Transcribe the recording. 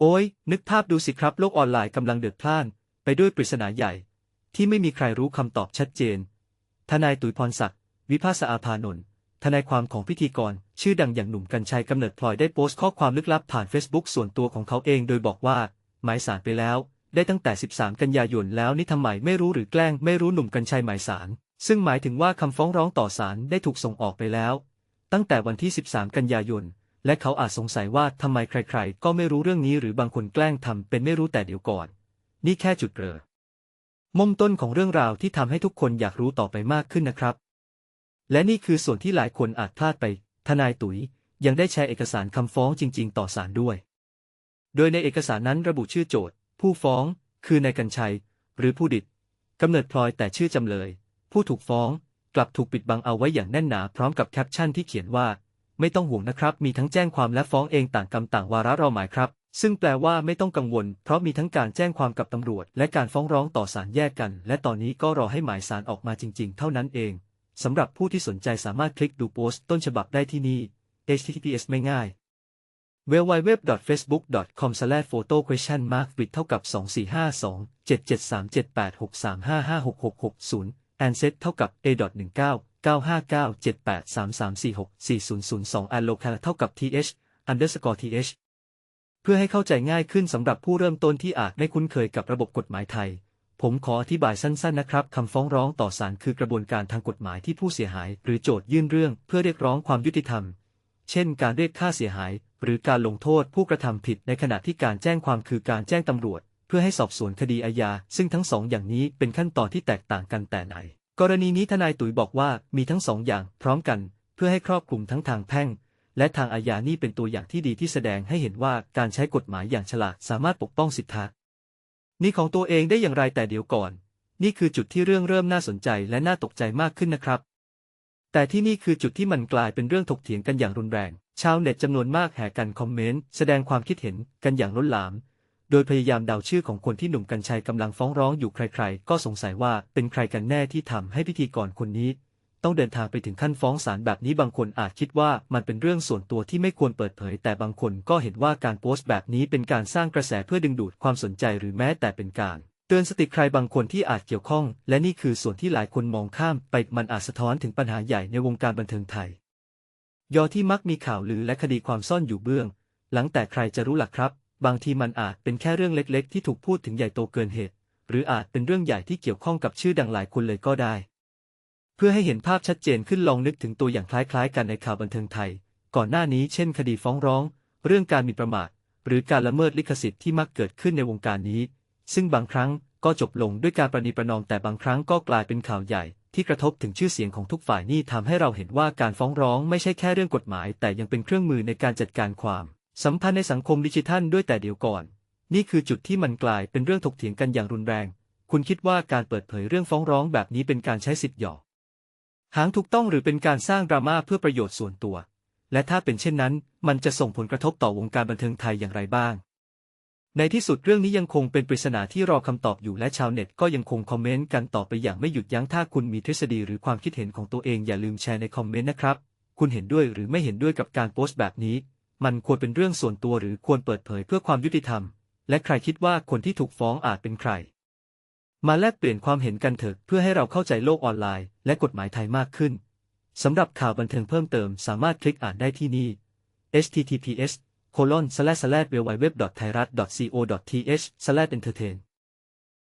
โอ้ย นึกภาพดูสิครับ โลกออนไลน์กำลังเดือดพล่าน ไปด้วยปริศนาใหญ่ ที่ไม่มีใครรู้คำตอบชัดเจน ทนายตุ๋ยพรศักดิ์ วิภาสอาภานนท์ทนายความของพิธีกร ชื่อดังอย่างหนุ่มกัญชัยกำเนิดพลอยได้โพสต์ข้อความลึกลับผ่าน Facebook ส่วนตัวของเขาเองโดยบอกว่า หมายสารไปแล้ว ได้ตั้งแต่ 13 กันยายนแล้วนี่ทำไมไม่รู้หรือแกล้ง ไม่รู้หนุ่มกัญชัยหมายสาร ซึ่งหมายถึงว่าคำฟ้องร้องต่อศาลได้ถูกส่งออกไปแล้ว ตั้งแต่วันที่ 13 กันยายน และเขาอาจสงสัยว่าทำไมใครๆ ก็ไม่รู้เรื่องนี้หรือบางคนแกล้งทำเป็นไม่รู้แต่เดี๋ยวก่อน นี่แค่จุดเริ่มมุมต้นของเรื่องราวที่ทำให้ทุกคนอยากรู้ต่อไปมากขึ้นนะครับ และนี่คือส่วนที่หลายคนอาจพลาดไป ทนายตุ๋ยยังได้แชร์เอกสารคำฟ้องจริง ๆ ต่อศาลด้วย โดยในเอกสารนั้นระบุชื่อโจทย์ ผู้ฟ้อง คือนายกัญชัย หรือผู้ดิดกำเนิดพลอยแต่ชื่อจำเลย ผู้ถูกฟ้อง กลับถูกปิดบังเอาไว้อย่างแน่นหนาพร้อมกับแคปชั่นที่เขียนว่า ไม่ต้องห่วงนะครับ มีทั้งแจ้งความและฟ้องเองต่างกรรมต่างวาระเราหมายครับ ซึ่งแปลว่าไม่ต้องกังวล เพราะมีทั้งการแจ้งความกับตำรวจ และการฟ้องร้องต่อศาลแยกกัน และตอนนี้ก็รอให้หมายสารออกมาจริง ๆ เท่านั้นเองสำหรับผู้ที่สนใจสามารถคลิกดูโพสต์ต้นฉบับได้ที่นี่ https ไม่ง่าย www.facebook.com/photoquestionmark with เท่ากับ 2452 7737863556660 ansett เท่ากับ a.19 959 783346 4002 alloca เท่ากับ th underscore th เพื่อให้เข้าใจง่ายขึ้นสำหรับผู้เริ่มต้นที่อาจไม่คุ้นเคยกับระบบกฎหมายไทย ผมขออธิบายสั้นๆนะครับคำฟ้องร้องต่อศาลคือกระบวนการทางกฎหมายที่ผู้เสียหาย หรือโจทยื่นเรื่องเพื่อเรียกร้องความยุติธรรม เช่น การเรียกค่าเสียหาย หรือการลงโทษผู้กระทำผิดในขณะที่การแจ้งความคือการแจ้งตำรวจ เพื่อให้สอบสวนคดีอาญาซึ่งทั้งสองอย่างนี้เป็นขั้นตอนที่แตกต่างกันแต่ไหน กรณีนี้ทนายตุ๋ยบอกว่ามีทั้งสองอย่างพร้อมกัน เพื่อให้ครอบคลุมทั้งทางแพ่ง และทางอาญานี่เป็นตัวอย่างที่ดีที่แสดงให้เห็นว่าการใช้กฎหมายอย่างฉลาดสามารถปกป้องสิทธินี่ของตัวเองได้อย่างไรแต่เดี๋ยวก่อน นี่คือจุดที่เรื่องเริ่มน่าสนใจและน่าตกใจมากขึ้นนะครับ แต่ที่นี่คือจุดที่มันกลายเป็นเรื่องถกเถียงกันอย่างรุนแรง ชาวเน็ตจำนวนมากแห่กันคอมเมนต์แสดงความคิดเห็นกันอย่างล้นหลาม โดยพยายามเดาชื่อของคนที่หนุ่มกัญชัยกำลังฟ้องร้องอยู่ใครๆ ก็สงสัยว่าเป็นใครกันแน่ที่ทำให้พิธีกรคนนี้ ต้องเดินทางไปถึงขั้นฟ้องศาลแบบนี้บางคนอาจคิดว่ามันเป็นเรื่องส่วนตัวที่ไม่ควรเปิดเผย แต่บางคนก็เห็นว่าการโพสต์แบบนี้เป็นการสร้างกระแสเพื่อดึงดูดความสนใจหรือแม้แต่เป็นการเตือนสติใครบางคนที่อาจเกี่ยวข้อง และนี่คือส่วนที่หลายคนมองข้ามไปมันอาจสะท้อนถึงปัญหาใหญ่ในวงการบันเทิงไทย ยอที่มักมีข่าวลือและคดีความซ่อนอยู่เบื้อง หลังแต่ใครจะรู้ล่ะครับ บางทีมันอาจเป็นแค่เรื่องเล็กๆ ที่ถูกพูดถึงใหญ่โตเกินเหตุ หรืออาจเป็นเรื่องใหญ่ที่เกี่ยวข้องกับชื่อดังหลายคนเลยก็ได้ เพื่อให้เห็นภาพชัดเจนขึ้นลองนึกถึงตัวอย่างคล้ายๆ กันในข่าวบันเทิงไทย ก่อนหน้านี้เช่น คดีฟ้องร้อง เรื่องการมีประมาท หรือการละเมิดลิขสิทธิ์ที่มักเกิดขึ้นในวงการนี้ ซึ่งบางครั้งก็จบลงด้วยการประนีประนอมแต่บางครั้งก็กลายเป็นข่าวใหญ่ที่กระทบถึงชื่อเสียงของทุกฝ่ายนี่ทำให้เราเห็นว่าการฟ้องร้องไม่ใช่แค่เรื่องกฎหมาย แต่ยังเป็นเครื่องมือในการจัดการความ สัมพันธ์ในสังคมดิจิทัลด้วยแต่เดียวก่อน นี่คือจุดที่มันกลายเป็นเรื่องถกเถียงกันอย่างรุนแรง คุณคิดว่าการเปิดเผยเรื่องฟ้องร้องแบบนี้เป็นการใช้สิทธิ์หยอกหางถูกต้องหรือเป็นการสร้างดราม่าเพื่อประโยชน์ส่วนตัว และถ้าเป็นเช่นนั้น มันจะส่งผลกระทบต่อวงการบันเทิงไทยอย่างไรบ้าง ในที่สุดเรื่องนี้ยังคงเป็นปริศนาที่รอคำตอบอยู่และชาวเน็ตก็ยังคงคอมเมนต์กันต่อไปอย่างไม่หยุดยั้งถ้าคุณมีทฤษฎีหรือความคิดเห็นของตัวเองอย่าลืมแชร์ในคอมเมนต์นะครับ คุณเห็นด้วยหรือไม่เห็นด้วยกับการโพสต์แบบนี้ มันควรเป็นเรื่องส่วนตัวหรือควรเปิดเผยเพื่อความยุติธรรม และใครคิดว่าคนที่ถูกฟ้องอาจเป็นใคร มาแลกเปลี่ยนความเห็นกันเถอะเพื่อให้เราเข้าใจโลกออนไลน์ และกฎหมายไทยมากขึ้นสำหรับข่าวบันเทิงเพิ่มเติมสามารถคลิกอ่านได้ที่นี่ https colon slash slash www thairat co th slash entertain